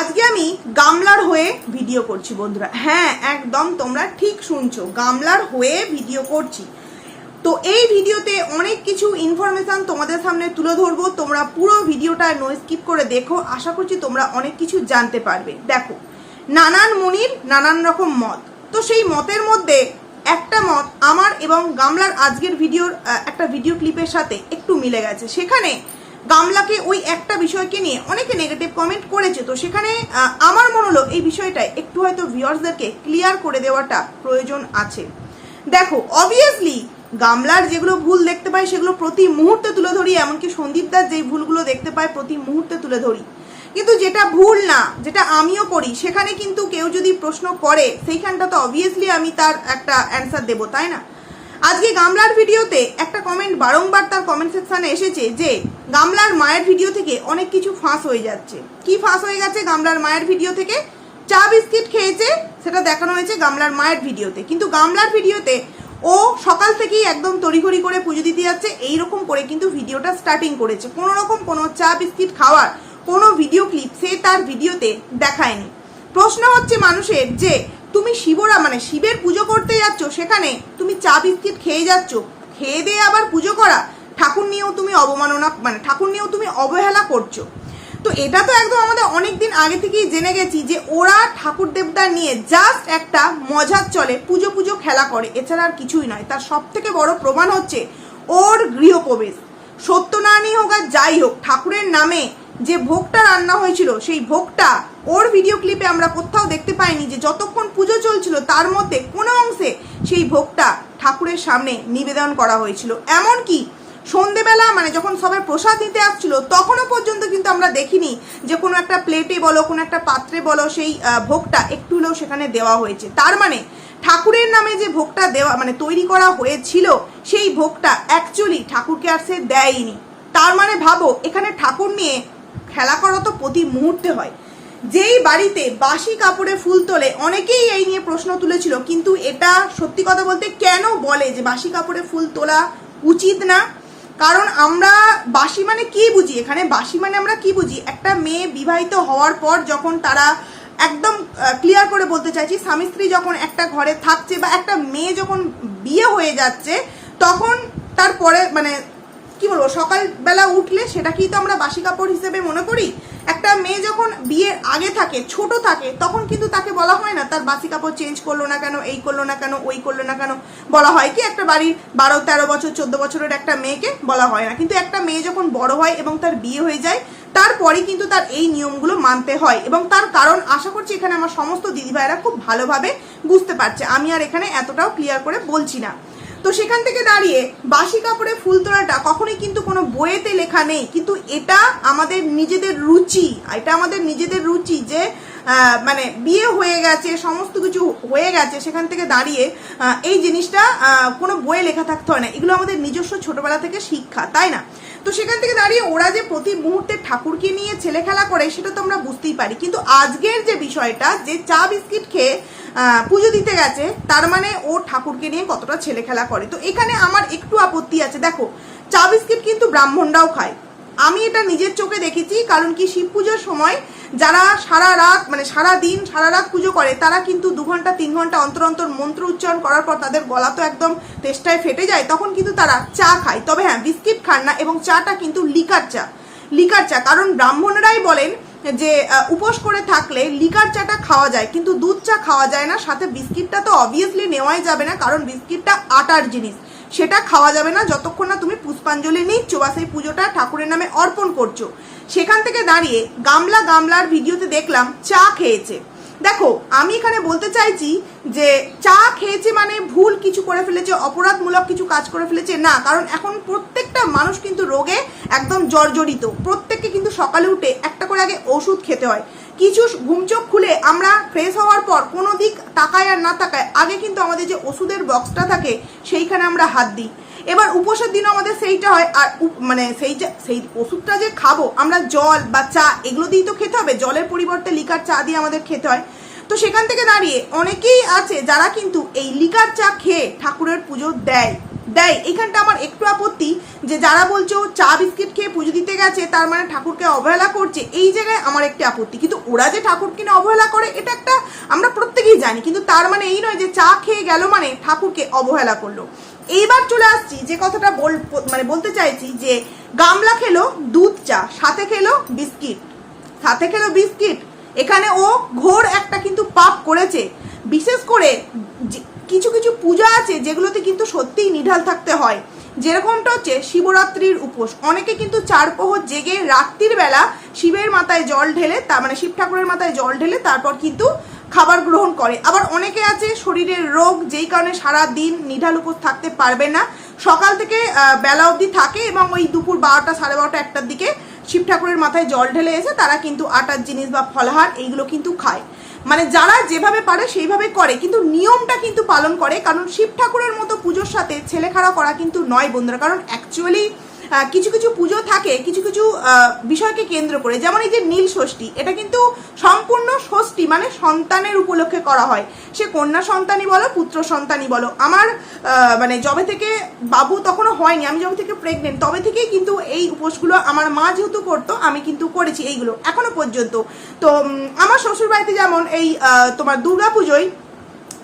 আজকে আমি গামলার হয়ে ভিডিও করছি বন্ধুরা। হ্যাঁ একদম তোমরা ঠিক শুনছো, গামলার হয়ে ভিডিও করছি। তো এই ভিডিওতে অনেক কিছু ইনফরমেশন তোমাদের সামনে তুলে ধরবো। তোমরা পুরো ভিডিওটা নো স্কিপ করে দেখো। আশা করছি তোমরা অনেক কিছু জানতে পারবে। দেখো, নানান মুনির নানান রকম মত। তো সেই মতের মধ্যে একটা মত আমার এবং গামলার আজকের ভিডিওর একটা ভিডিও ক্লিপের সাথে একটু মিলে গেছে। সেখানে গামলাকে ওই একটা বিষয়কে নিয়ে অনেকে নেগেটিভ কমেন্ট করেছে। তো সেখানে আমার মনে হলো এই বিষয়টায় একটু হয়তো ভিউয়ার্সদেরকে ক্লিয়ার করে দেওয়াটা প্রয়োজন আছে। দেখো অবভিয়াসলি গামলার যেগুলো ভুল দেখতে পাই, সেগুলো প্রতি মুহূর্তে তুলে ধরি, এমনকি সন্দীপ দাস যেই ভুলগুলো দেখতে পায়, প্রতি মুহূর্তে তুলে ধরি। কিন্তু যেটা ভুল না, যেটা আমিও করি, সেখানে কিন্তু কেউ যদি প্রশ্ন করে, সেইখানটা তো অবভিয়াসলি আমি তার একটা অ্যান্সার দেবো, তাই না? আজকে গামলার ভিডিওতে একটা কমেন্ট বারংবার তার কমেন্ট সেকশনে এসেছে যে, গামলার মায়ের ভিডিও থেকে অনেক কিছু ফাঁস হয়ে যাচ্ছে। কি ফাঁস হয়ে গেছে গামলার মায়ের ভিডিও থেকে? চা বিস্কিট খেয়েছে, সেটা দেখানো হয়েছে গামলার মায়ের ভিডিওতে। কিন্তু গামলার ভিডিওতে ও সকাল থেকেই একদম তড়িঘড়ি করে পুজো দিতে যাচ্ছে, এইরকম করে কিন্তু ভিডিওটা স্টার্টিং করেছে। কোনো রকম কোনো চা বিস্কিট খাওয়ার কোনো ভিডিও ক্লিপ সে তার ভিডিওতে দেখায়নি। প্রশ্ন হচ্ছে মানুষের যে তুমি শিবরা মানে শিবের পুজো করতে যাচ্ছ সেখানে, তুমি চা বিস্কিট খেয়ে যাচ্ছ, খেয়ে দিয়ে আবার পুজো করা, ঠাকুর নিয়েও তুমি অবমাননা মানে ঠাকুর নিয়েও তুমি অবহেলা করছ। তো এটা তো একদম আমাদের অনেক দিন আগে থেকেই জেনে গেছি যে ওরা ঠাকুর দেবতা নিয়ে জাস্ট একটা মজার চলে, পুজো পুজো খেলা করে, এছাড়া আর কিছুই নয়। তার সব থেকে বড় প্রমাণ হচ্ছে ওর গৃহপ্রবেশ। সত্যনারায়ণী হোক আর যাই হোক, ঠাকুরের নামে যে ভোগটা রান্না হয়েছিল, সেই ভোগটা ওর ভিডিও ক্লিপে আমরা কোথাও দেখতে পাইনি যে যতক্ষণ পুজো চলছিল, তার মধ্যে কোনো অংশে সেই ভোগটা ঠাকুরের সামনে নিবেদন করা হয়েছিল। এমনকি সন্ধেবেলা মানে যখন সবাই প্রসাদ নিতে আসছিল, তখনও পর্যন্ত কিন্তু আমরা দেখিনি যে কোনো একটা প্লেটে বলো, কোনো একটা পাত্রে বলো, সেই ভোগটা একটু হলেও সেখানে দেওয়া হয়েছে। তার মানে ঠাকুরের নামে যে ভোগটা দেওয়া মানে তৈরি করা হয়েছিল, সেই ভোগটা অ্যাকচুয়ালি ঠাকুরকে আর সে দেয়নি। তার মানে ভাবো, এখানে ঠাকুর নিয়ে খেলা করা তো প্রতি মুহূর্তে হয়। যেই বাড়িতে বাসি কাপড়ে ফুল তোলে, অনেকেই এই নিয়ে প্রশ্ন তুলেছিল, কিন্তু এটা সত্যি কথা বলতে কেন বলে যে বাসি কাপড়ে ফুল তোলা উচিত না? কারণ আমরা বাসি মানে কি বুঝি? এখানে বাসি মানে আমরা কি বুঝি? একটা মেয়ে বিবাহিত হওয়ার পর যখন তারা একদম ক্লিয়ার করে বলতে চাইছি, স্বামী স্ত্রী যখন একটা ঘরে থাকছে বা একটা মেয়ে যখন বিয়ে হয়ে যাচ্ছে, তখন তারপরে মানে কি বলব, সকালবেলা উঠলে সেটাকেই তো আমরা বাসি কাপড় হিসেবে মনে করি। একটা মেয়ে যখন বিয়ের আগে থাকে, ছোট থাকে, তখন কিন্তু তাকে বলা হয় না, তার বাসি কাপড় চেঞ্জ করল না কেন, এই করল না কেন, ওই করল না কেন? বলা হয় কি, একটা বাড়ির বারো, তেরো বছর, চোদ্দ বছরের একটা মেয়েকে বলা হয় না। কিন্তু একটা মেয়ে যখন বড় হয় এবং তার বিয়ে হয়ে যায় তারপরে কিন্তু তার এই নিয়মগুলো মানতে হয় এবং তার কারণ আশা করছি এখানে আমার সমস্ত দিদিভাইরা খুব ভালোভাবে বুঝতে পারছে। আমি আর এখানে এতটাও ক্লিয়ার করে বলছি না। তো সেখান থেকে দাঁড়িয়ে বাসি কাপড়ে ফুল তোলাটা কখনোই কিন্তু কোনো বইয়েতে লেখা নেই। কিন্তু এটা আমাদের নিজেদের রুচি, এটা আমাদের নিজেদের রুচি যে মানে বিয়ে হয়ে গেছে, সমস্ত কিছু হয়ে গেছে, সেখান থেকে দাঁড়িয়ে এই জিনিসটা কোনো বইয়ে লেখা থাকতে হয় না। এগুলো আমাদের নিজস্ব ছোটবেলা থেকে শিক্ষা, তাই না? তো সেখান থেকে দাঁড়িয়ে ওরা যে প্রতি মুহূর্তে ঠাকুরকে নিয়ে ছেলে খেলা করে, সেটা তো আমরা বুঝতেই পারি। কিন্তু আজকের যে বিষয়টা, যে চা বিস্কিট খেয়ে পুজো দিতে গেছে, তার মানে ও ঠাকুরকে নিয়ে কতটা ছেলে খেলা করে। তো এখানে আমার একটু আপত্তি আছে। দেখো, চা বিস্কিট কিন্তু ব্রাহ্মণরাও খায়। আমি এটা নিজের চোখে দেখেছি, কারণ কি শিব পুজোর সময় যারা সারা রাত মানে সারা দিন, সারা রাত পুজো করে, তারা কিন্তু দু ঘণ্টা, তিন ঘণ্টা অন্তর অন্তর মন্ত্র উচ্চারণ করার পর তাদের গলা তো একদম তেষ্টায় ফেটে যায়, তখন কিন্তু তারা চা খায়। তবে হ্যাঁ বিস্কিট খান না এবং চাটা কিন্তু লিকার চা। লিকার চা, কারণ ব্রাহ্মণরাই বলেন যে উপোস করে থাকলে লিকার চাটা খাওয়া যায়, কিন্তু দুধ চা খাওয়া যায় না, সাথে বিস্কিটটা তো অবভিয়াসলি নেওয়াই যাবে না, কারণ বিস্কিটটা আটার জিনিস। সেটা খাওয়া যাবে না। যতক্ষণ না তুমি পুষ্পাঞ্জলি নিচ্ছ বা সেই পুজোটা ঠাকুরের নামে অর্পণ করছ। সেখান থেকে দাঁড়িয়ে গামলা গামলার ভিডিওতে দেখলাম চা খেয়েছে। দেখো, আমি এখানে বলতে চাইছি যে চা খেয়েছে মানে ভুল কিছু করে ফেলেছে, অপরাধমূলক কিছু কাজ করে ফেলেছে, না। কারণ এখন প্রত্যেকটা মানুষ কিন্তু রোগে একদম জর্জরিত। প্রত্যেককে কিন্তু সকালে উঠে একটা করে আগে ওষুধ খেতে হয়। কিছু ঘুমচোখ খুলে আমরা ফ্রেশ হওয়ার পর কোনো দিক তাকায় আর না তাকায়, আগে কিন্তু আমাদের যে ওষুধের বক্সটা থাকে, সেইখানে আমরা হাত দিই। এবার উপোসের দিনও আমাদের সেইটা হয়, আর মানে সেই সেই ওষুধটা যে খাব, আমরা জল বা চা এগুলো দিয়েই তো খেতে হবে, জলের পরিবর্তে লিকার চা দিয়ে আমাদের খেতে হয়। তো সেখান থেকে দাঁড়িয়ে অনেকেই আছে যারা কিন্তু এই লিকার চা খেয়ে ঠাকুরের পুজো দেয়। দেয়। এইখানটা আমার একটু আপত্তি যে যারা বলছো চা বিস্কিট খেয়ে পুজো দিতে গেছে, তার মানে ঠাকুরকে অবহেলা করছে, এই জায়গায় আমার একটি আপত্তি। কিন্তু ওরা যে ঠাকুরকে নিয়ে অবহেলা করে, এটা একটা আমরা প্রত্যেকেই জানি। কিন্তু তার মানে এই নয় যে চা খেয়ে গেল মানে ঠাকুরকে অবহেলা করল। এইবার চলে আসছি যে কথাটা বল মানে বলতে চাইছি যে গামলা খেলো, দুধ চা, সাথে খেলো বিস্কিট। সাথে খেলো বিস্কিট। এখানে ও ঘোর একটা কিন্তু পাপ করেছে। বিশেষ করে কিছু কিছু পূজা আছে যেগুলোতে কিন্তু সত্যিই নিঢাল থাকতে হয়। যেরকমটা হচ্ছে শিবরাত্রির উপোস। অনেকে কিন্তু চার প্রহর জেগে রাত্রির বেলা শিবের মাথায় জল ঢেলে তার মানে শিব ঠাকুরের মাথায় জল ঢেলে তারপর কিন্তু খাবার গ্রহণ করে। আবার অনেকে আছে শরীরের রোগ যেই কারণে সারা দিন নিঢাল উপোস থাকতে পারবে না। সকাল থেকে বেলা অবধি থাকে এবং ওই দুপুর বারোটা সাড়ে বারোটা একটার দিকে শিব ঠাকুরের মাথায় জল ঢেলে এসে তারা কিন্তু আটার জিনিস বা ফলহার এইগুলো কিন্তু খায়। মানে যারা যেভাবে পারে সেইভাবে করে। কিন্তু নিয়মটা কিন্তু পালন করে, কারণ শিব ঠাকুরের মতো পুজোর সাথে ছেলে খাড়া করা কিন্তু নয় বন্ধুরা। কারণ অ্যাকচুয়ালি কিছু কিছু পুজো থাকে, কিছু কিছু বিষয়কে কেন্দ্র করে। যেমন এই যে নীল ষষ্ঠী, এটা কিন্তু সম্পূর্ণ ষষ্ঠী মানে সন্তানের উপলক্ষে করা হয়। সে কন্যা সন্তানই বলো, পুত্র সন্তানই বলো। আমার মানে যবে থেকে বাবু তখনও হয়নি, আমি যবে থেকে প্রেগনেন্ট তবে থেকেই কিন্তু এই উপোসগুলো আমার মা যেহেতু করতো, আমি কিন্তু করেছি এইগুলো, এখনও পর্যন্ত। তো আমার শ্বশুর বাড়িতে যেমন এই তোমার দুর্গা পুজোয়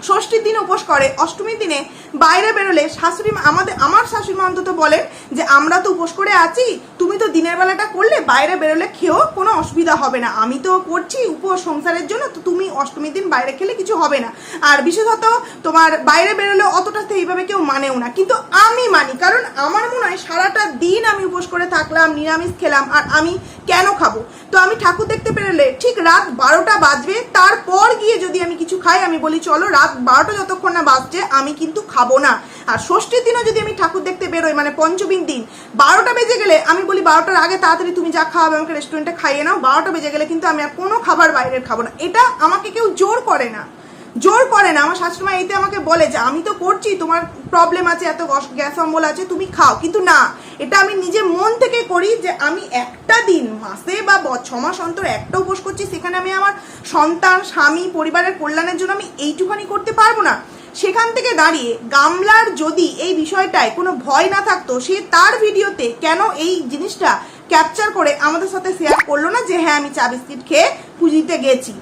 ষষ্ঠীর দিন উপোস করে, অষ্টমীর দিনে বাইরে বেরোলে শাশুড়ি আমাদের, আমার শাশুড়ি মা অন্তত বলেন যে আমরা তো উপোস করে আছি, তুমি তো দিনের বেলাটা করলে, বাইরে বেরোলে খেয়েও কোনো অসুবিধা হবে না। আমি তো করছি উপোস সংসারের জন্য, তো তুমি অষ্টমীর দিন বাইরে খেলে কিছু হবে না। আর বিশেষত তোমার বাইরে বেরোলে অতটা এইভাবে কেউ মানেও না। কিন্তু আমি মানি, কারণ আমার মনে হয় সারাটা দিন আমি উপোস করে থাকলাম, নিরামিষ খেলাম, আর আমি কেন খাব? তো আমি ঠাকুর দেখতে পেরোলে ঠিক রাত বারোটা বাজবে, তারপর গিয়ে যদি আমি কিছু খাই, আমি বলি, চলো রাত বারোটা যতক্ষণ না বাজছে, আমি কিন্তু খাব না। আর ষষ্ঠীর দিনও যদি আমি ঠাকুর দেখতে বেরোই মানে পঞ্চমীর দিন। বারোটা বেজে গেলে আমি বলি, বারোটার আগে তাড়াতাড়ি তুমি যা খাওয়াবে আমাকে রেস্টুরেন্টে খাইয়ে নাও। বারোটা বেজে গেলে কিন্তু আমি আর কোনো খাবার বাইরের খাব না। এটা আমাকে কেউ জোর করে না। জোর করে না। আমার শাশুড়িমা এইতে আমাকে বলে যে, আমি তো করছি, তোমার প্রবলেম আছে, এত গ্যাস অম্বল আছে, তুমি খাও। কিন্তু না, এটা আমি নিজে মন থেকে করি যে, আমি একটা দিন, মাসে বা ব- ছ মাস অন্তর একটা উপোস করছি, সেখানে আমি আমার সন্তান, স্বামী, পরিবারের কল্যাণের জন্য আমি এইটুখানি করতে পারব না। সেখান থেকে দাঁড়িয়ে গামলার যদি এই বিষয়টায় কোনো ভয় না থাকতো, সে তার ভিডিওতে কেন এই জিনিসটা ক্যাপচার করে আমাদের সাথে শেয়ার করল না যে হ্যাঁ আমি চা বিস্কিট খেয়ে পুজিতে গেছি?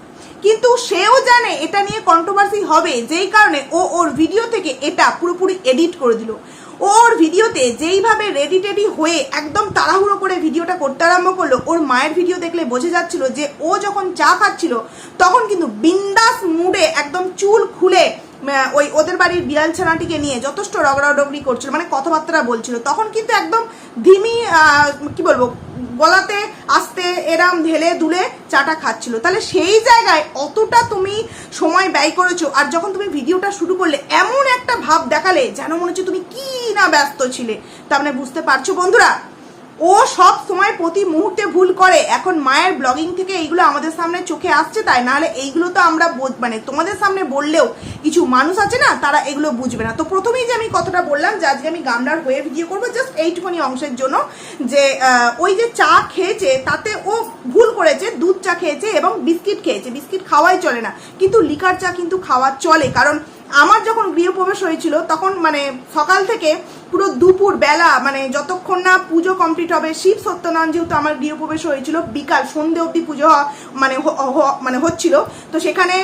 কিন্তু সেও জানে এটা নিয়ে কন্ট্রোভার্সি হবে, যেই কারণে ও ওর ভিডিও থেকে এটা পুরোপুরি এডিট করে দিল। ওর ভিডিওতে যেইভাবে রেডি টেডি হয়ে একদম তাড়াহুড়ো করে ভিডিওটা করতে আরম্ভ করল, ওর মায়ের ভিডিও দেখলে বোঝা যাচ্ছিল যে, ও যখন চা খাচ্ছিল, তখন কিন্তু বিন্দাস মুডে একদম চুল খুলে ওই ওদের বাড়ির বিড়াল ছানাটিকে নিয়ে যথেষ্ট রগড়াডগড়ি করছিল মানে কথাবার্তা বলছিল। তখন কিন্তু একদম ধিমি কি বলব, গলাতে আস্তে এরাম ঢেলে দুলে চাটা খাচ্ছিল। তাহলে সেই জায়গায় অতটা তুমি সময় ব্যয় করেছ, আর যখন তুমি ভিডিওটা শুরু করলে, এমন একটা ভাব দেখালে যেন মনে হচ্ছে তুমি কি না ব্যস্ত ছিলে। তার মানে বুঝতে পারছ বন্ধুরা? ও সব সময় প্রতি মুহূর্তে ভুল করে। এখন মায়ের ব্লগিং থেকে এইগুলো আমাদের সামনে চোখে আসছে, তাই নাহলে এইগুলো তো আমরা মানে তোমাদের সামনে বললেও কিছু মানুষ আছে না, তারা এগুলো বুঝবে না। তো প্রথমেই যে আমি কথাটা বললাম যে আজকে আমি গামলার হয়ে ভিডিও করব জাস্ট এইটুকুনি অংশের জন্য যে ওই যে চা খেয়েছে, তাতে ও ভুল করেছে, দুধ চা খেয়েছে এবং বিস্কিট খেয়েছে। বিস্কিট খাওয়াই চলে না, কিন্তু লিকার চা কিন্তু খাওয়া চলে। কারণ আমার যখন গৃহপ্রবেশ হয়েছিল, তখন মানে সকাল থেকে পুরো দুপুর বেলা মানে যতক্ষণ না পুজো কমপ্লিট হবে, শিব সত্যনারায়ণ যেহেতু আমার গৃহপ্রবেশ হয়েছিল, বিকাল সন্ধে অবধি পুজো মানে মানে হচ্ছিল। তো সেখানে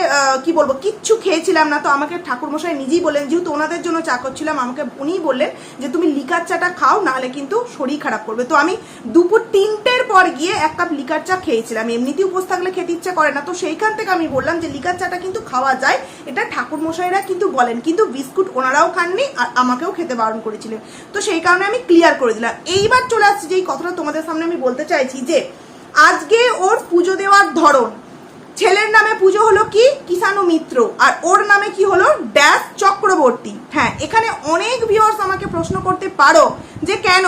কি বলব, কিচ্ছু খেয়েছিলাম না। তো আমাকে ঠাকুরমশাই নিজেই বললেন, যেহেতু ওনাদের জন্য চা করছিলাম, আমাকে উনিই বললেন যে, তুমি লিকার চাটা খাও, নাহলে কিন্তু শরীর খারাপ করবে। তো আমি দুপুর তিনটের পর গিয়ে এক কাপ লিকার চা খেয়েছিলাম। এমনিতেই উপোস থাকলে খেতে ইচ্ছে করে না। তো সেইখান থেকে আমি বললাম যে, লিকার চাটা কিন্তু খাওয়া যায় এটা ঠাকুর মশাইরা কিন্তু বলেন, কিন্তু বিস্কুট ওনারাও খাননি আর আমাকেও খেতে বারণ করেছিলেন। তো সেই কারণে আমি ক্লিয়ার করে দিলাম। এইবার চলে আসছি যে এই কথাটা তোমাদের সামনে আমি বলতে চাইছি যে, আজকে ওর পুজো দেওয়ার ধরন, ছেলের নামে পুজো হলো কি? কিষাণু মিত্র। আর ওর নামে কি হলো? ড্যাশ চক্রবর্তী। হ্যাঁ এখানে অনেক ভিউয়ার্স আমাকে প্রশ্ন করতে পারো যে কেন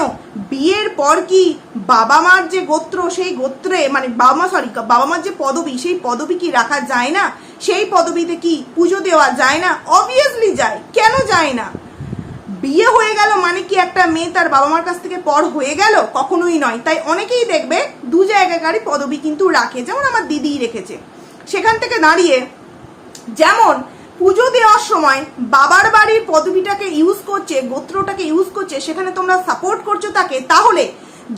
বিয়ের পর কি বাবা মার যে গোত্র, সেই গোত্রে মানে বাবা মা সরি বাবা মার যে পদবি, সেই পদবি কি রাখা যায় না? সেই পদবিতে কি পুজো দেওয়া যায় না? অবভিয়াসলি যায়। কেন যায় না? বিয়ে হয়ে গেল মানে কি একটা মেয়ে তার বাবা মার কাছ থেকে পর হয়ে গেল? কখনোই নয়। তাই অনেকেই দেখবে দু জায়গাকারই পদবি কিন্তু রাখে। যেমন আমার দিদিই রেখেছে। সেখান থেকে দাঁড়িয়ে যেমন পুজো দেওয়ার সময় বাবার বাড়ির পদবিটাকে ইউজ করছে, গোত্রটাকে ইউজ করছে, সেখানে তোমরা সাপোর্ট করছ তাকে, তাহলে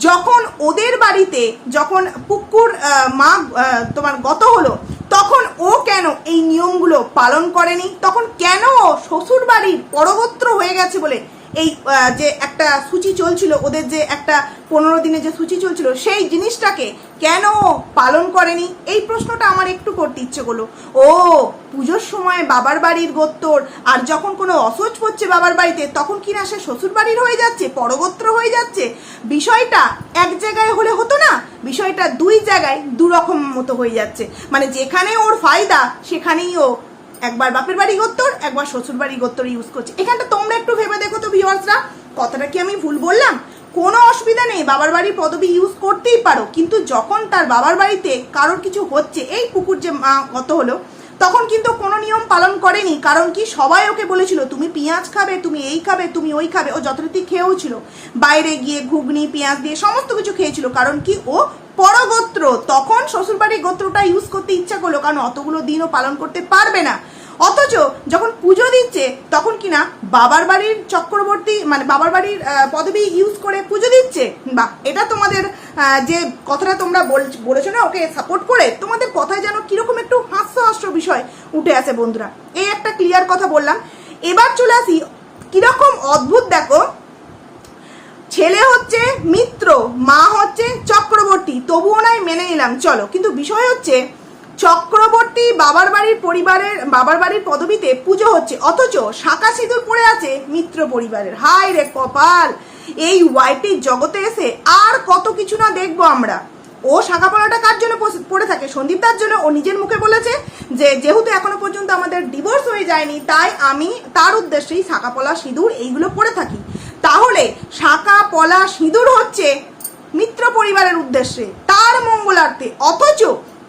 যখন ওদের বাড়িতে যখন পুকুর মা তোমার গত হলো, তখন ও কেন এই নিয়মগুলো পালন করেনি? তখন কেন শ্বশুর বাড়ির পরগোত্র হয়ে গেছে বলে এই যে একটা সূচি চলছিল, ওদের যে একটা পনেরো দিনে যে সূচি চলছিল, সেই জিনিসটাকে কেন পালন করেনি? এই প্রশ্নটা আমার একটু করতে ইচ্ছে করল। ও, পুজোর সময় বাবার বাড়ির গোত্তর আর যখন কোনো অসোচ পড়ছে বাবার বাড়িতে, তখন কি না সে শ্বশুর বাড়ির হয়ে যাচ্ছে, পরগোত্র হয়ে যাচ্ছে? বিষয়টা এক জায়গায় হলে হতো না, বিষয়টা দুই জায়গায় দু রকম মতো হয়ে যাচ্ছে। মানে যেখানে ওর ফায়দা, সেখানেই ও একবার বাপের বাড়ি গোত্তর, একবার শ্বশুর বাড়ি গোত্তর ইউজ করছে। এখানটা তোমরা একটু ভেবে দেখো তো ভিউয়ার্সরা কথাটা কি আমি ভুল বললাম? কোনো অসুবিধা নেই, বাবার বাড়ির পদবি ইউজ করতেই পারো। কিন্তু যখন তার বাবার বাড়িতে কারোর কিছু হচ্ছে, এই পুকুর যে মা গত হলো, তখন কিন্তু কোনো নিয়ম পালন করেনি। কারণ কি? সবাই ওকে বলেছিল, তুমি পেঁয়াজ খাবে, তুমি এই খাবে, তুমি ওই খাবে। ও যথারীতি খেয়েও ছিল। বাইরে গিয়ে ঘুগনি, পেঁয়াজ দিয়ে সমস্ত কিছু খেয়েছিল। কারণ কি? ও পরগোত্র, তখন শ্বশুরবাড়ির গোত্রটা ইউজ করতে ইচ্ছা করল, কারণ অতগুলো দিনও পালন করতে পারবে না। অথচ যখন পুজো দিচ্ছে, তখন কিনা বাবার বাড়ির চক্রবর্তী মানে বাবার বাড়ির পদবি ইউজ করে পুজো দিচ্ছে। বা এটা তোমাদের যে কথাটা তোমরা বল- বলেছ না, ওকে সাপোর্ট করে, তোমাদের কথায় যেন কীরকম একটু হাস্য হাস্য বিষয় উঠে আসে বন্ধুরা। এই একটা ক্লিয়ার কথা বললাম। এবার চলে আসি, কীরকম অদ্ভুত দেখো ছেলে হচ্ছে মিত্র, মা হচ্ছে চক্রবর্তী। তবুও নাই মেনে নিলাম। চলো, কিন্তু বিষয় হচ্ছে, চক্রবর্তী বাবার বাড়ির পরিবারের, বাবার বাড়ির পদবিতে পুজো হচ্ছে, অথচ শাঁকা সিঁদুর পড়ে আছে মিত্র পরিবারের। হাই রে কপাল! এই ওয়াইটির জগতে এসে আর কত কিছু না দেখব আমরা। ও শাখা পলাটা কার জন্য পড়ে থাকে? সন্দীপ দার জন্য? ও নিজের মুখে বলেছে যে, যেহেতু এখনও পর্যন্ত আমাদের ডিভোর্স হয়ে যায়নি, তাই আমি তার উদ্দেশ্যেই শাখা পলা সিঁদুর এইগুলো পড়ে থাকি। তাহলে শাখা, পলা, সিঁদুর হচ্ছে মিত্র পরিবারের উদ্দেশ্যে, তার মঙ্গলার্থে। অথচ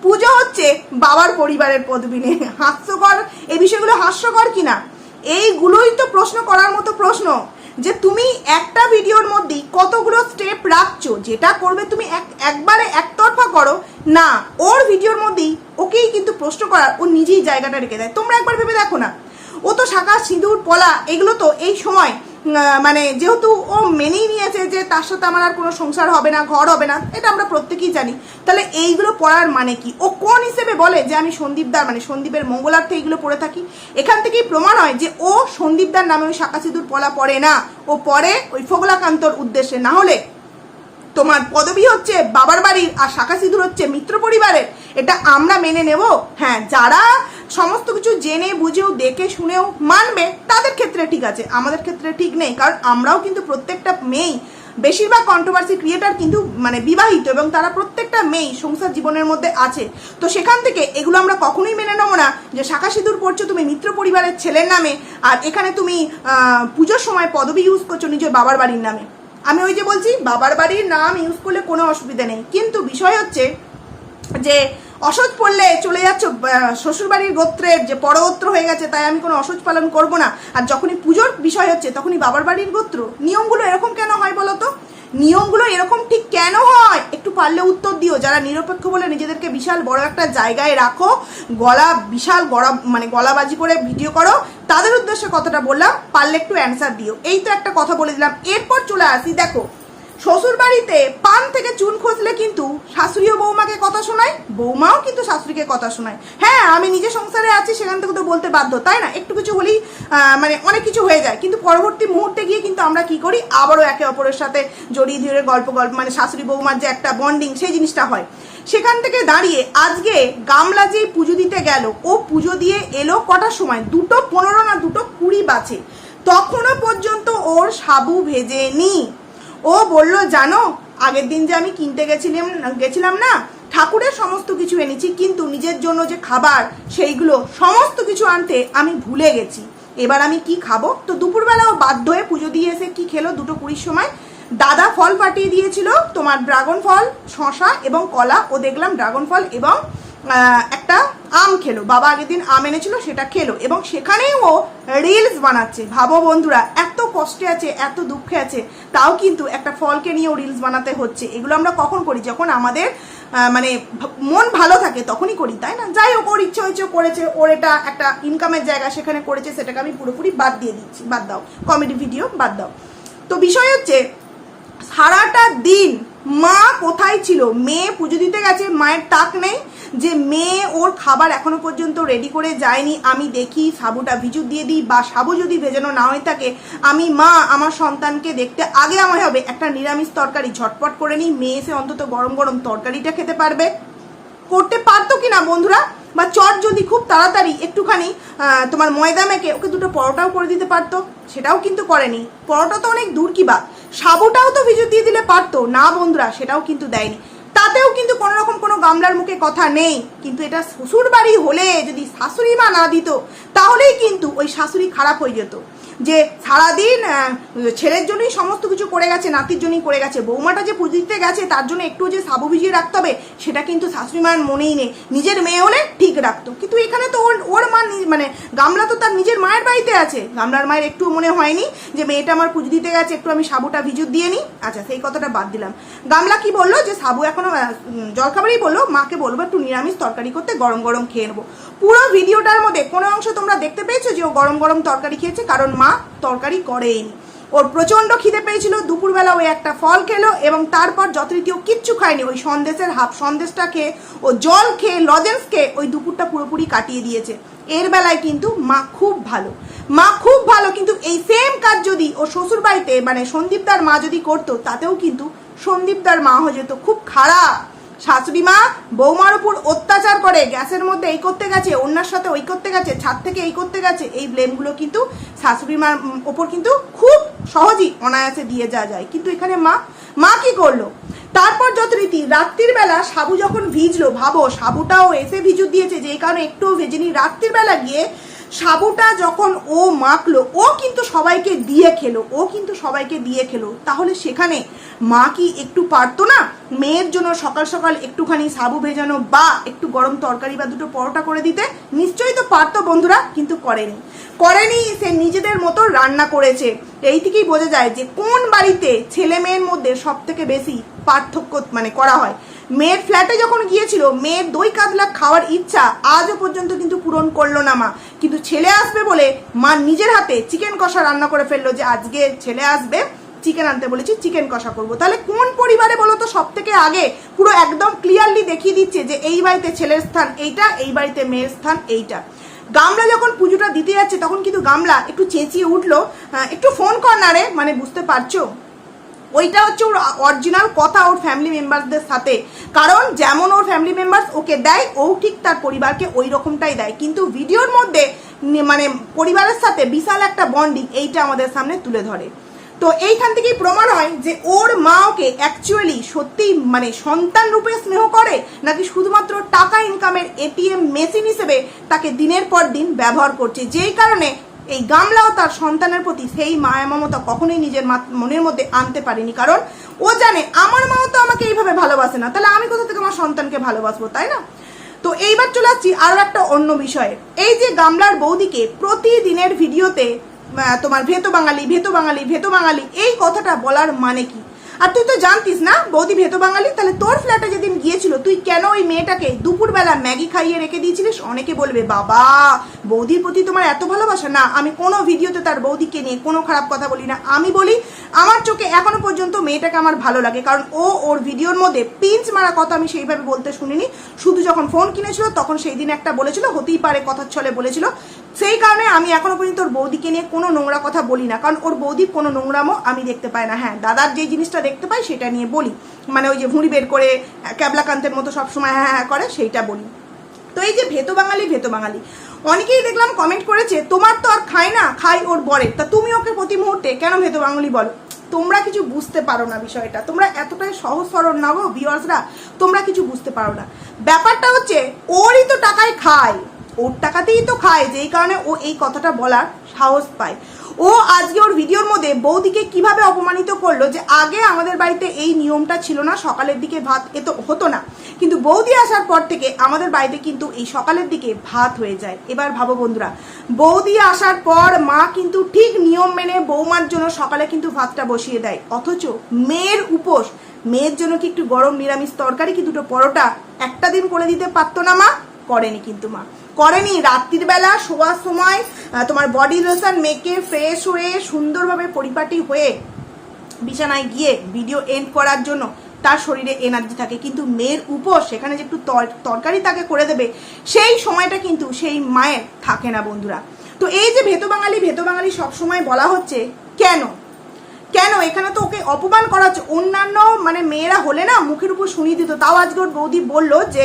পুজো হচ্ছে বাবার পরিবারের পদবি নিয়ে। হাস্যকর এই বিষয়গুলো হাস্যকর কিনা? এইগুলোই তো প্রশ্ন করার মতো প্রশ্ন যে তুমি একটা ভিডিওর মধ্যেই কতগুলো স্টেপ রাখছো, যেটা করবে তুমি এক, একবারে একতরফা করো। না, ওর ভিডিওর মধ্যেই ওকেই কিন্তু প্রশ্ন করার, ও নিজেই জায়গাটা রেখে দেয়। তোমরা একবার ভেবে দেখো না। ও তো শাখা, সিঁদুর, পলা, এগুলো তো এই সময় মানে যেহেতু ও মেনেই নিয়েছে যে তার সাথে আমার আর কোনো সংসার হবে না, ঘর হবে না, এটা আমরা প্রত্যেকেই জানি। তাহলে এইগুলো পড়ার মানে কি? ও কোন হিসেবে বলে যে আমি সন্দীপদার মানে সন্দীপের মঙ্গলার্থে এইগুলো পড়ে থাকি? এখান থেকেই প্রমাণ হয় যে ও সন্দীপদার নামে ওই শাখা সিঁদুর পলা পড়ে না। ও পড়ে ওই ফোগলাকান্তর উদ্দেশ্যে। না হলে তোমার পদবি হচ্ছে বাবার বাড়ির আর শাখা সিঁদুর হচ্ছে মিত্র পরিবারের। এটা আমরা মেনে নেব। হ্যাঁ যারা সমস্ত কিছু জেনে, বুঝেও, দেখে, শুনেও মানবে, তাদের ক্ষেত্রে ঠিক আছে, আমাদের ক্ষেত্রে ঠিক নেই, কারণ আমরাও কিন্তু প্রত্যেকটা মেয়েই বেশিরভাগ কন্ট্রোভার্সি ক্রিয়েটার কিন্তু মানে বিবাহিত এবং তারা প্রত্যেকটা মেয়েই সংসার জীবনের মধ্যে আছে। তো সেখান থেকে এগুলো আমরা কখনোই মেনে নেব না যে শাখা সিঁদুর পড়ছো তুমি মিত্র পরিবারের ছেলের নামে আর এখানে তুমি পুজোর সময় পদবি ইউজ করছ নিজের বাবার বাড়ির নামে। আমি ওই যে বলছি, বাবার বাড়ির নাম ইউজ করলে কোনো অসুবিধা নেই। কিন্তু বিষয় হচ্ছে যে অসৎ পড়লে চলে যাচ্ছ শ্বশুরবাড়ির গোত্রের যে পরগোত্র হয়ে গেছে, তাই আমি কোনো অসৎ পালন করব না। আর যখনই পুজোর বিষয় হচ্ছে, তখনই বাবার বাড়ির গোত্র। নিয়মগুলো এরকম কেন হয় বলো তো? নিয়মগুলো এরকম ঠিক কেন হয়? একটু পারলে উত্তর দিও। যারা নিরপেক্ষ বলে নিজেদেরকে বিশাল বড় একটা জায়গায় রাখো, গলা বিশাল গলা মানে গলাবাজি করে ভিডিও করো, তাদের উদ্দেশ্যে কথাটা বললাম, পারলে একটু অ্যান্সার দিও। এই তো একটা কথা বলে দিলাম। এরপর চলে আসি, দেখো শ্বশুর বাড়িতে পান থেকে চুন খসলে কিন্তু শাশুড়িও বৌমাকে কথা শোনায়, বৌমাও কিন্তু শাশুড়িকে কথা শোনায়। হ্যাঁ আমি নিজে সংসারে আছি, সেখান থেকে তো বলতে বাধ্য, তাই না? একটু কিছু হলেই মানে অনেক কিছু হয়ে যায়। কিন্তু পরবর্তী মুহূর্তে গিয়ে কিন্তু আমরা কি করি? আবারও একে অপরের সাথে জড়িয়ে ধরে গল্প গল্প মানে শাশুড়ি বৌমার যে একটা বন্ডিং সেই জিনিসটা হয়। সেখান থেকে দাঁড়িয়ে আজকে গামলা যে পুজো দিতে গেল, ও পুজো দিয়ে এলো কটার সময়? দুটো পনেরো না দুটো কুড়ি বাজে। তখনও পর্যন্ত ওর সাবু ভেজে নি ও বলল, জানো, আগের দিন যে আমি কিনতে গেছিলাম গেছিলাম না, ঠাকুরের সমস্ত কিছু এনেছি, কিন্তু নিজের জন্য যে খাবার সেইগুলো, সমস্ত কিছু আনতে আমি ভুলে গেছি। এবার আমি কি খাব? তো দুপুরবেলাও বাধ্য হয়ে পুজো দিয়ে এসে কি খেলো দুটো কুড়ির সময়? দাদা ফল পাঠিয়ে দিয়েছিল, তোমার ড্রাগন ফল শশা এবং কলা, ও দেখলাম ড্রাগন ফল এবং একটা আম খেলো। বাবা আগের দিন আম এনেছিল, সেটা খেলো এবং সেখানেই ও রিলস বানাচ্ছে। ভাবো বন্ধুরা, এত কষ্টে আছে, এত দুঃখে আছে, তাও কিন্তু একটা ফলকে নিয়েও রিলস বানাতে হচ্ছে। এগুলো আমরা কখন করি? যখন আমাদের মানে মন ভালো থাকে, তখনই করি, তাই না? যাই হোক, ওর ইচ্ছে হয়েছে করেছে, ওর এটা একটা ইনকামের জায়গা সেখানে করেছে, সেটাকে আমি পুরোপুরি বাদ দিয়ে দিচ্ছি, বাদ দাও। কমেডি ভিডিও বাদ দাও। তো বিষয় হচ্ছে, সারাটা দিন মা কোথায় ছিল? মেয়ে পুজো দিতে গেছে, মায়ের টাক নেই। যে মেয়ে ওর খাবার এখনও পর্যন্ত রেডি করে যায়নি, আমি দেখি সাবুটা ভিজু দিয়ে দিই বা সাবু যদি ভেজানো না হয়ে থাকে, আমি মা আমার সন্তানকে দেখতে আগে আমার হবে। একটা নিরামিষ তরকারি ঝটপট করে নিই, মেয়ে এসে অন্তত গরম গরম তরকারিটা খেতে পারবে। করতে পারতো কি না বন্ধুরা? বা চট যদি খুব তাড়াতাড়ি একটুখানি তোমার ময়দা মেখে ওকে দুটো পরোটাও করে দিতে পারতো, সেটাও কিন্তু করেনি। পরোটা তো অনেক দূর কি বা সাবুটাও তো ভিজু দিয়ে দিলে পারতো। না বন্ধুরা, সেটাও কিন্তু দেয়নি। তাতেও কিন্তু কোনো রকম কোনো গামলার মুখে কথা নেই। কিন্তু এটা শ্বশুর বাড়ি হলে যদি শাশুড়ি মা না দিত, তাহলেই কিন্তু ওই শাশুড়ি খারাপ হয়ে যেত। যে সারাদিন ছেলের জন্যই সমস্ত কিছু করে গেছে, নাতির জন্যই করে গেছে, বৌমাটা যে পুজো দিতে গেছে, তার জন্য একটু যে সাবু ভিজিয়ে রাখতে হবে, সেটা কিন্তু শাশুড়ি মায়ের মনেই নেই। নিজের মেয়ে হলে ঠিক রাখতো। কিন্তু এখানে তো ওর ওর মা মানে গামলা তো তার নিজের মায়ের বাড়িতে আছে। গামলার মায়ের একটু মনে হয়নি যে মেয়েটা আমার পুজো দিতে গেছে, একটু আমি সাবুটা ভিজুর দিয়ে নিই। আচ্ছা সেই কথাটা বাদ দিলাম। গামলা কি বলল? যে সাবু এখনও জলখাবারই বলল, মাকে বলব একটু নিরামিষ তরকারি করতে, গরম গরম খেয়ে নেব। পুরো ভিডিওটার মধ্যে কোনো অংশ তোমরা দেখতে পেয়েছ যে ও গরম গরম তরকারি খেয়েছে? কারণ মা তরকারি করেইনি ওর প্রচণ্ড খিদে পেয়েছিল, দুপুরবেলা ওই একটা ফল খেলো এবং তারপর যথারীতি কিচ্ছু খায়নি। ওই সন্দেশের হাফ সন্দেশটা খেয়ে ও জল খেয়ে, লজেন্স খেয়ে ওই দুপুরটা পুরোপুরি কাটিয়ে দিয়েছে। এর বেলায় কিন্তু মা খুব ভালো। মা খুব ভালো, কিন্তু এই সেম কাজ যদি ও শ্বশুর বাড়িতে মানে সন্দীপদার মা যদি করতো, তাতেও কিন্তু সন্দীপদার মা হয়ে যেত খুব খারাপ। শাশুড়ি মা, বৌমার উপর অত্যাচার করে, গ্যাসের মধ্যে এই করতে গেছে অন্যার সাথে ওই করতে গেছে, ছাদ থেকে এই করতে গেছে, এই ব্লেমগুলো কিন্তু শাশুড়ি মার ওপর কিন্তু খুব সহজেই অনায়াসে দিয়ে যাওয়া যায়। কিন্তু এখানে মা মা কি করল? তারপর যথারীতি রাত্রির বেলা সাবু যখন ভিজলো, ভাবো, সাবুটাও এসে ভিজু দিয়েছে, যেই কারণে একটুও ভেজেনি রাত্রির বেলা গিয়ে সাবুটা যখন ও মাখলো, ও কিন্তু সবাইকে দিয়ে খেলো, ও কিন্তু সবাইকে দিয়ে খেলো। তাহলে সেখানে মা কি একটু পারতো না? মেয়ের জন্য সকাল সকাল একটুখানি সাবু ভেজানো বা একটু গরম তরকারি বা দুটো পরোটা করে দিতে নিশ্চয়ই তো পারতো বন্ধুরা, কিন্তু করেনি। করেনি, সে নিজেদের মতো রান্না করেছে। এই থেকেই বোঝা যায় যে কোন বাড়িতে ছেলে মেয়ের মধ্যে সব থেকে বেশি পার্থক্য মানে করা হয়। মেয়ের ফ্ল্যাটে যখন গিয়েছিল, মেয়ের দই কাতলা খাওয়ার ইচ্ছা আজও পর্যন্ত কিন্তু পূরণ করল না মা। কিন্তু ছেলে আসবে বলে মা নিজের হাতে চিকেন কষা রান্না করে ফেলল যে আজকে ছেলে আসবে চিকেন আনতে বলেছি চিকেন কষা করব। তাহলে কোন পরিবারে বলো তো সব থেকে আগে? পুরো একদম ক্লিয়ারলি দেখিয়ে দিচ্ছে যে এই বাড়িতে ছেলের স্থান এইটা, এই বাড়িতে মেয়ের স্থান এইটা। গামলা যখন পুজোটা দিতে যাচ্ছে, তখন কিন্তু গামলা একটু চেঁচিয়ে উঠল। একটু ফোন কর না রে মানে বুঝতে পারছ? ওইটা হচ্ছে ওর অরিজিনাল কথা ওর ফ্যামিলি মেম্বারসদের সাথে। কারণ যেমন ওর ফ্যামিলি মেম্বার্স ওকে দেয়, ও ঠিক তার পরিবারকে ওই রকমটাই দেয়। কিন্তু ভিডিওর মধ্যে মানে পরিবারের সাথে বিশাল একটা বন্ডিং এইটা আমাদের সামনে তুলে ধরে। তো এইখান থেকেই প্রমাণ হয় যে ওর মা ওকে অ্যাকচুয়ালি সত্যি মানে সন্তান রূপে স্নেহ করে, নাকি শুধুমাত্র টাকা ইনকামের এটিএম মেশিন হিসেবে তাকে দিনের পর দিন ব্যবহার করছে। যেই কারণে এই গামলাও তার সন্তানের প্রতি সেই মায়া মমতা কখনোই নিজের মনের মধ্যে আনতে পারেনি। কারণ ও জানে আমার মাও তো আমাকে এইভাবে ভালোবাসে না। তাহলে আমি কোথা থেকে আমার সন্তানকে ভালোবাসবো, তাই না? তো এইবার চলে আসছি আরও একটা অন্য বিষয়ে। এই যে গামলার বৌদিকে প্রতিদিনের ভিডিওতে তোমার ভেতো বাঙালি ভেতো বাঙালি ভেতো বাঙালি, এই কথাটা বলার মানে কি? আর তুই তো জানতিস না, বৌদি ভেতো বাঙালি, তাহলে তোর ফ্ল্যাটে যেদিন গিয়েছিল, তুই কেন ওই মেয়েটাকে দুপুরবেলা ম্যাগি খাইয়ে রেখে দিয়েছিলিস? অনেকে বলবে, বাবা, বৌদির প্রতি তোমার এত ভালোবাসা? না, আমি কোনো ভিডিওতে তার বৌদিকে নিয়ে কোনো খারাপ কথা বলি না। আমি বলি, আমার চোখে এখনও পর্যন্ত মেয়েটাকে আমার ভালো লাগে, কারণ ও ওর ভিডিওর মধ্যে পিঞ্চ মারা কথা আমি সেইভাবে বলতে শুনিনি। শুধু যখন ফোন কিনেছিল, তখন সেই দিন একটা বলেছিল, হতেই পারে কথার ছলে বলেছিল। সেই কারণে আমি এখনও পর্যন্ত ওর বৌদিকে নিয়ে কোনো নোংরা কথা বলি না। কারণ ওর বৌদির কোনো নোংরামও আমি দেখতে পাই না। হ্যাঁ দাদার যে জিনিসটা দেখতে পাই সেটা নিয়ে বলি। মানে ওই যে ভুঁড়ি বের করে ক্যাবলাকান্তের মতো সবসময় হ্যাঁ হ্যাঁ করে সেইটা বলি। তো এই যে ভেতো বাঙালি ভেতো বাঙালি। অনেকেই দেখলাম কমেন্ট করেছে, তোমার তো আর খায় না খাই ওর বরের। তা তুমি ওকে প্রতি মুহূর্তে কেন ভেতো বাঙালি বলো? তোমরা কিছু বুঝতে পারো না বিষয়টা। তোমরা এতটাই সহজ সরল না গো ভিউয়ার্সরা তোমরা কিছু বুঝতে পারো না। ব্যাপারটা হচ্ছে, ওরই তো টাকায় খায়। ওর টাকাতেই তো খায়, যেই কারণে ও এই কথাটা বলার সাহস পায়। ও আজকে ওর ভিডিওর মধ্যে বৌদিকে কীভাবে অপমানিত করল যে আগে আমাদের বাড়িতে এই নিয়মটা ছিল না, সকালের দিকে ভাত এ তো হতো না। কিন্তু বৌদি আসার পর থেকে আমাদের বাড়িতে কিন্তু এই সকালের দিকে ভাত হয়ে যায়। এবার ভাবো বন্ধুরা, বৌদি আসার পর মা কিন্তু ঠিক নিয়ম মেনে বৌমার জন্য সকালে কিন্তু ভাতটা বসিয়ে দেয়। অথচ মেয়ের উপোস, মেয়ের জন্য কি একটু গরম নিরামিষ তরকারি কি দুটো পরোটা একটা দিন করে দিতে পারতো না মা? করেনি কিন্তু মা। করেনি। রাত্রির বেলা শোয়ার সময় তোমার বডি লোশন মেখে ফ্রেশ হয়ে, সুন্দরভাবে পরিপাটি হয়ে বিছানায় গিয়ে ভিডিও এন্ড করার জন্য তার শরীরে এনার্জি থাকে। কিন্তু মেয়ের উপর সেখানে যে একটু তর- তরকারি তাকে করে দেবে, সেই সময়টা কিন্তু সেই মায়ের থাকে না বন্ধুরা। তো এই যে ভেতো বাঙালি ভেতো বাঙালি সবসময় বলা হচ্ছে, কেন? কেন? এখানে তো ওকে অপমান করা হচ্ছে। অন্যান্য মানে মেয়েরা হলে না মুখের উপর শুনিয়ে দিত। তাও আজকে ওর বৌদি বলল যে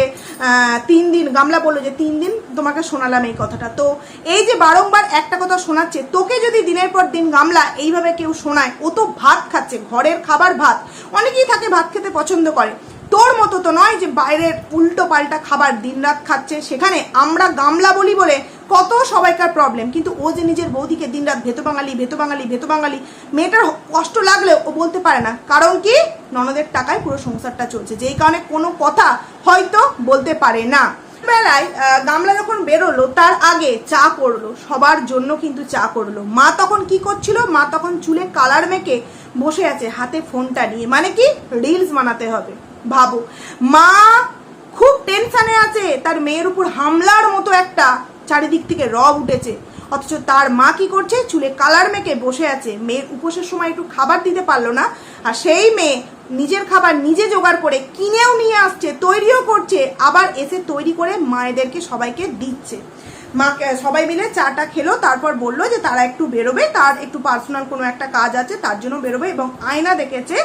তিন দিন, গামলা বলল যে, তিন দিন তোমাকে শোনালাম এই কথাটা। তো এই যে বারংবার একটা কথা শোনাচ্ছে, তোকে যদি দিনের পর দিন গামলা এইভাবে কেউ শোনায়, ও তো ভাত খাচ্ছে, ঘরের খাবার ভাত। অনেকেই থাকে ভাত খেতে পছন্দ করে। তোর মতো তো নয় যে বাইরের উল্টো পাল্টা খাবার দিনরাত খাচ্ছে। সেখানে আমরা গামলা বলি বলে কত সবাইকার প্রবলেম কিন্তু ও যে নিজের বৌদিকে দিনরাত ভেতো বাঙালি ভেতো বাঙালি ভেতো বাঙালি, মেয়েটার কষ্ট লাগলে ও বলতে পারে না। কারণ কি? ননদের টাকায় পুরো সংসারটা চলছে। যেই কারণে কোনো কথা হয়তো বলতে পারে না। বেলায় গামলা যখন বেরোলো, তার আগে চা করল। সবার জন্য কিন্তু চা করল। মা তখন কি করছিল? মা তখন চুলে কালার মেখে বসে আছে হাতে ফোনটা নিয়ে। মানে কি? রিলস বানাতে হবে। ভাবো। মা খুব টেনশানে আছে, তার মেয়ের উপর হামলার মতো একটা চারিদিক থেকে রব উঠেছে। অথচ তার মা কি করছে, চুলে কালার মেখে বসে আছে। মেয়ের উপোসের সময় একটু খাবার দিতে পারল না, আর সেই মেয়ে নিজের খাবার নিজে জোগাড় করে কিনেও নিয়ে আসছে, তৈরিও করছে, আবার এসে তৈরি করে মায়েদেরকে সবাইকে দিচ্ছে। মা সবাই মিলে চাটা খেলো, তারপর বলল যে তারা একটু বেরোবে, তার একটু পার্সোনাল কোনো একটা কাজ আছে, তার জন্য বেরোবে এবং আয়না দেখেছে।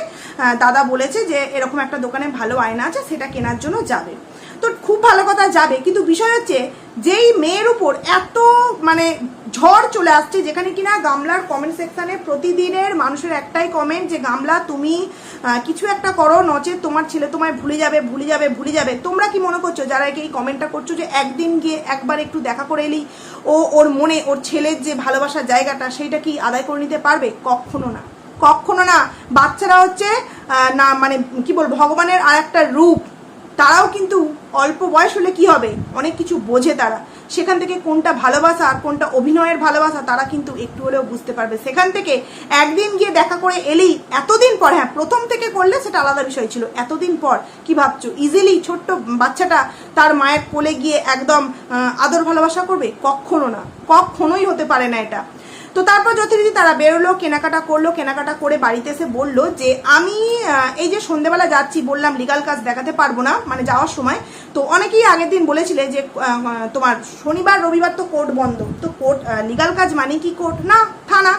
দাদা বলেছে যে এরকম একটা দোকানে ভালো আয়না আছে, সেটা কেনার জন্য যাবে। তো খুব ভালো কথা যাবে, কিন্তু বিষয় হচ্ছে যেই মেয়ের উপর এত মানে ঝড় চলে আসছে, যেখানে কিনা গামলার কমেন্ট সেকশনে প্রতিদিনের মানুষের একটাই কমেন্ট যে, গামলা, তুমি কিছু একটা করো, নচেত তোমার ছেলে তোমায় ভুলে যাবে ভুলে যাবে ভুলে যাবে। তোমরা কি মনে করছ, যারা এই কমেন্টটা করছ যে, একদিন গিয়ে একবার একটু দেখা করে এলি, ও ওর মনে, ওর ছেলের যে ভালোবাসার জায়গাটা, সেইটা কি আদায় করে নিতে পারবে? কখনো না। কখনো না। বাচ্চারা হচ্ছে না মানে কি বল ভগবানের আর একটা রূপ, তারাও কিন্তু অল্প বয়স হলে কি হবে? অনেক কিছু বোঝে তারা। সেখান থেকে কোনটা ভালোবাসা আর কোনটা অভিনয়ের ভালোবাসা তারা কিন্তু একটু হলেও বুঝতে পারবে। সেখান থেকে একদিন গিয়ে দেখা করে এলেই এতদিন পর হ্যাঁ প্রথম থেকে করলে সেটা আলাদা বিষয় ছিল। এতদিন পর, কি ভাবছ? ইজিলি ছোট্ট বাচ্চাটা তার মায়ের কোলে গিয়ে একদম আদর ভালোবাসা করবে? কখনো না। কখনোই হতে পারে না এটা। তো তারপর যথারীতি তারা বেরোলো, কেনাকাটা করল, কেনাকাটা করে বাড়িতে এসে বলল যে, আমি এই যে সন্ধেবেলা যাচ্ছি, বললাম লিগাল কাজ দেখাতে পারব না মানে যাওয়ার সময়। তো অনেকেই আগের দিন বলেছিলে যে তোমার শনিবার, রবিবার তো কোর্ট বন্ধ। তো কোর্ট লিগাল কাজ মানে কি কোর্ট না, থানা।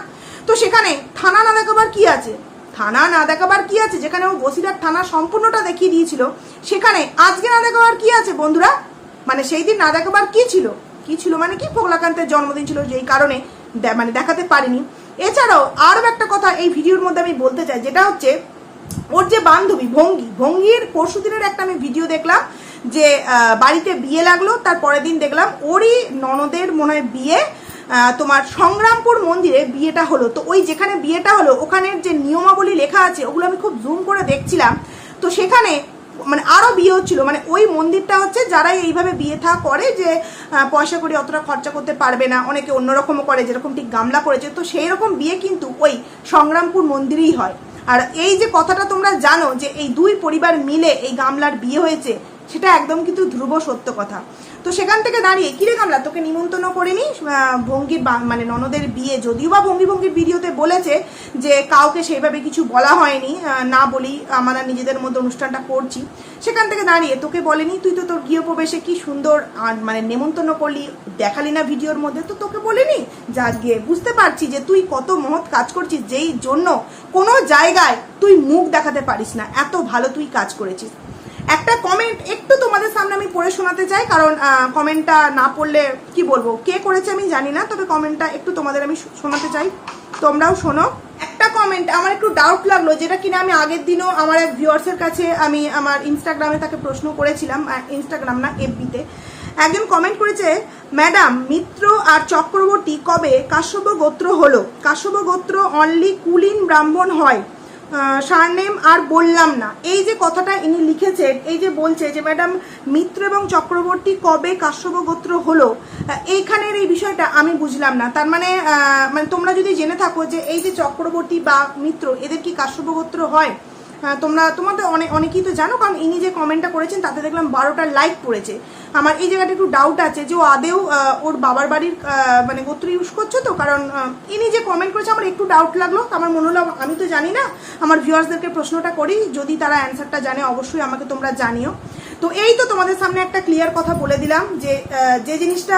তো সেখানে থানা না দেখাবার কি আছে? থানা না দেখাবার কি আছে? যেখানে ও বসিরহাট থানা সম্পূর্ণটা দেখিয়ে দিয়েছিল। সেখানে আজকে না দেখাবার কি আছে বন্ধুরা? মানে সেই দিন না দেখাবার কি ছিল? কি ছিল মানে কি? ফোকলাকান্তের জন্মদিন ছিল যেই কারণে মানে দেখাতে পারিনি। এছাড়াও আরও একটা কথা এই ভিডিওর মধ্যে আমি বলতে চাই, যেটা হচ্ছে ওর যে বান্ধবী ভঙ্গি, ভঙ্গির পরশু দিনের একটা আমি ভিডিও দেখলাম যে বাড়িতে বিয়ে লাগল, তার পরের দিন দেখলাম ওরই ননদের মনে হয় বিয়ে তোমার সংগ্রামপুর মন্দিরে বিয়েটা হলো। তো ওই যেখানে বিয়েটা হলো, ওখানের যে নিয়মাবলী লেখা আছে, ওগুলো আমি খুব জুম করে দেখছিলাম। তো সেখানে মানে আরও বিয়ে হচ্ছিল। মানে ওই মন্দিরটা হচ্ছে যারা এইভাবে বিয়ে থা করে যে পয়সা করে অতটা খরচা করতে পারবে না, অনেকে অন্যরকমও করে, যেরকম ঠিক গামলা করেছে। তো সেই রকম বিয়ে কিন্তু ওই সংগ্রামপুর মন্দিরেই হয়। আর এই যে কথাটা তোমরা জানো যে এই দুই পরিবার মিলে এই গামলার বিয়ে হয়েছে সেটা একদম কিন্তু ধ্রুব সত্য কথা। তো সেখান থেকে দাঁড়িয়ে কিরে গামলা তোকে নিমন্ত্রণ করিনি? আহ, ভঙ্গির মানে ননদের বিয়ে যদিও বা ভঙ্গি ভঙ্গির ভিডিওতে বলেছে যে কাউকে সেইভাবে কিছু বলা হয়নি না বলি আমরা নিজেদের মধ্যে অনুষ্ঠানটা করছি। সেখান থেকে দাঁড়িয়ে তোকে বলেনি তুই তো তোর গৃহপ্রবেশে কি সুন্দর মানে নেমন্তন্ন করলি দেখালি না ভিডিওর মধ্যে? তো তোকে বলেনি যা গিয়ে বুঝতে পারছি যে তুই কত মহৎ কাজ করছিস যেই জন্য কোনো জায়গায় তুই মুখ দেখাতে পারিস না এত ভালো তুই কাজ করেছিস। একটা কমেন্ট একটু তোমাদের সামনে আমি পড়ে শোনাতে চাই, কারণ কমেন্টটা না পড়লে কি বলব? কে করেছে আমি জানি না, তবে কমেন্টটা একটু তোমাদের আমি শোনাতে চাই। তোমরাও শোনো। একটা কমেন্ট আমার একটু ডাউট লাগল, যেটা কিনা আমি আগের দিনও আমার এক ভিউয়ার্সের কাছে আমি আমার ইনস্টাগ্রামে তাকে প্রশ্ন করেছিলাম ইনস্টাগ্রাম না এফবিতে একজন কমেন্ট করেছে ম্যাডাম মিত্র আর চক্রবর্তী কবে কাশ্যপ গোত্র হলো? কাশ্যপ গোত্র অনলি কুলিন ব্রাহ্মণ হয়। সারনেম আর বললাম না। এই যে কথাটা ইনি লিখেছেন, এই যে বলছে যে, ম্যাডাম, মিত্র এবং চক্রবর্তী কবে কাশ্যপ গোত্র হলো? এইখানের এই বিষয়টা আমি বুঝলাম না। তার মানে মানে তোমরা যদি জেনে থাকো যে, এই যে চক্রবর্তী বা মিত্র, এদের কি কাশ্যপ গোত্র হয়? তোমরা, তোমাদের অনেক, অনেকেই তো জানো, কারণ ইনি যে কমেন্টটা করেছেন, তাতে দেখলাম বারোটা লাইক পড়েছে। আমার এই জায়গাটা একটু ডাউট আছে যে ও আদেও ওর বাবার বাড়ির মানে গোত্র ইউজ করছ তো, কারণ ইনি যে কমেন্ট করেছে, আমার একটু ডাউট লাগল। আমার মনে হলো, আমি তো জানি না, আমার ভিউয়ার্সদেরকে প্রশ্নটা করি, যদি তারা অ্যান্সারটা জানে, অবশ্যই আমাকে তোমরা জানিও। তো এই তো তোমাদের সামনে একটা ক্লিয়ার কথা বলে দিলাম যে যে জিনিসটা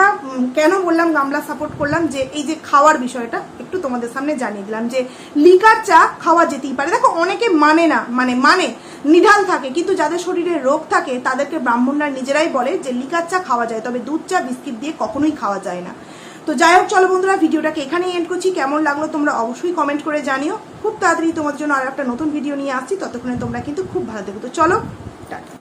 কেন বললাম গামলা সাপোর্ট করলাম, যে এই যে খাওয়ার বিষয়টা একটু তোমাদের সামনে জানিয়ে দিলাম যে লিকার চা খাওয়া যেতেই পারে। দেখো, অনেকে মানে না মানে মানে নিঢাল থাকে, কিন্তু যাদের শরীরে রোগ থাকে, তাদেরকে ব্রাহ্মণরা নিজেরাই বলে যে লিকার চা খাওয়া যায়, তবে দুধ চা, বিস্কিট দিয়ে কখনোই খাওয়া যায় না। তো যাই হোক, চলো বন্ধুরা, ভিডিওটাকে এখানেই এন্ড করছি। কেমন লাগল তোমরা অবশ্যই কমেন্ট করে জানিও। খুব তাড়াতাড়ি তোমাদের জন্য আর একটা নতুন ভিডিও নিয়ে আসছি। ততক্ষণে তোমরা কিন্তু খুব ভালো দেখো তো চলো, টাটা।